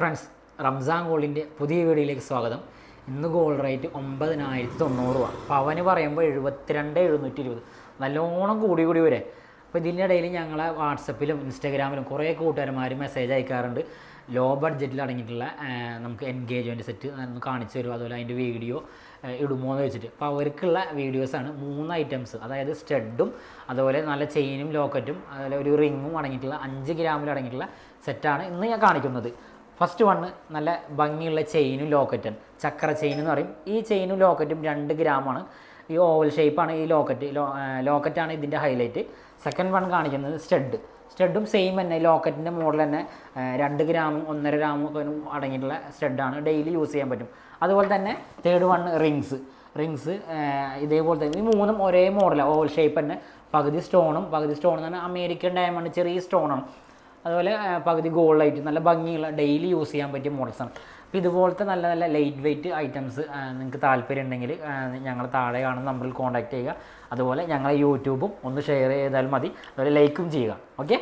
Friends Ramzan ഗോൾഡിന്റെ പുതിയ വീഡിയോയിലേക്ക് സ്വാഗതം. ഇന്ന് ഗോൾഡ് റേറ്റ് ഒമ്പതിനായിരത്തി തൊണ്ണൂറ് രൂപ പവന് പറയുമ്പോൾ എഴുപത്തിരണ്ട് എഴുന്നൂറ്റി ഇരുപത് നല്ലോണം കൂടി കൂടി വരെ. അപ്പോൾ ഇതിനിടയിൽ ഞങ്ങളെ വാട്സപ്പിലും ഇൻസ്റ്റാഗ്രാമിലും കുറേ കൂട്ടുകാരന്മാർ മെസ്സേജ് അയക്കാറുണ്ട്. ലോ ബഡ്ജറ്റിൽ അടങ്ങിയിട്ടുള്ള നമുക്ക് എൻഗേജ്മെന്റ് സെറ്റ് ഒന്ന് കാണിച്ചു തരും അതുപോലെ അതിന്റെ വീഡിയോ ഇടുമോ എന്ന് വെച്ചിട്ട്. അപ്പോൾ അവർക്കുള്ള വീഡിയോസാണ് മൂന്ന് ഐറ്റംസ്. അതായത് സ്റ്റഡും അതുപോലെ നല്ല ചെയിനും ലോക്കറ്റും അതുപോലെ ഒരു റിങ്ങും അടങ്ങിയിട്ടുള്ള അഞ്ച് ഗ്രാമിൽ അടങ്ങിയിട്ടുള്ള സെറ്റാണ് ഇന്ന് ഞാൻ കാണിക്കുന്നത്. ഫസ്റ്റ് വണ്ണ് നല്ല ഭംഗിയുള്ള ചെയിനും ലോക്കറ്റും ചക്ര ചെയിൻ എന്ന് പറയും. ഈ ചെയിനും ലോക്കറ്റും രണ്ട് ഗ്രാമാണ് ഈ ഓവൽ ഷേപ്പാണ് ഈ ലോക്കറ്റ് ലോക്കറ്റാണ് ഇതിന്റെ ഹൈലൈറ്റ് സെക്കൻഡ് വൺ കാണിക്കുന്നത് സ്റ്റഡ് സ്റ്റഡും സെയിം തന്നെ. ലോക്കറ്റിന്റെ മോഡൽ തന്നെ രണ്ട് ഗ്രാമും ഒന്നര ഗ്രാമും ഒക്കെ അടങ്ങിയിട്ടുള്ള സ്റ്റഡാണ് ഡെയിലി യൂസ് ചെയ്യാൻ പറ്റും. അതുപോലെ തന്നെ തേർഡ് വൺ റിങ്സ് റിങ്സ് ഇതേപോലെ തന്നെ. ഈ മൂന്നും ഒരേ മോഡലാണ് ഓവൽ ഷേപ്പ് തന്നെ. പകുതി സ്റ്റോണും പകുതി സ്റ്റോൺ എന്ന് പറഞ്ഞാൽ അമേരിക്കൻ ഡയമണ്ട് ചെറിയ സ്റ്റോണാണ് അതുപോലെ പകുതി ഗോൾഡ് ലൈറ്റ് നല്ല ഭംഗിയുള്ള ഡെയിലി യൂസ് ചെയ്യാൻ പറ്റിയ മോഡൽസാണ് അപ്പോൾ ഇതുപോലത്തെ നല്ല നല്ല ലൈറ്റ് വെയിറ്റ് ഐറ്റംസ് നിങ്ങൾക്ക് താല്പര്യം ഉണ്ടെങ്കിൽ ഞങ്ങൾ താഴെ കാണുന്ന നമ്പറിൽ കോൺടാക്റ്റ് ചെയ്യുക. അതുപോലെ ഞങ്ങളെ യൂട്യൂബും ഒന്ന് ഷെയർ ചെയ്താൽ മതി. അതുപോലെ ലൈക്കും ചെയ്യുക. ഓക്കെ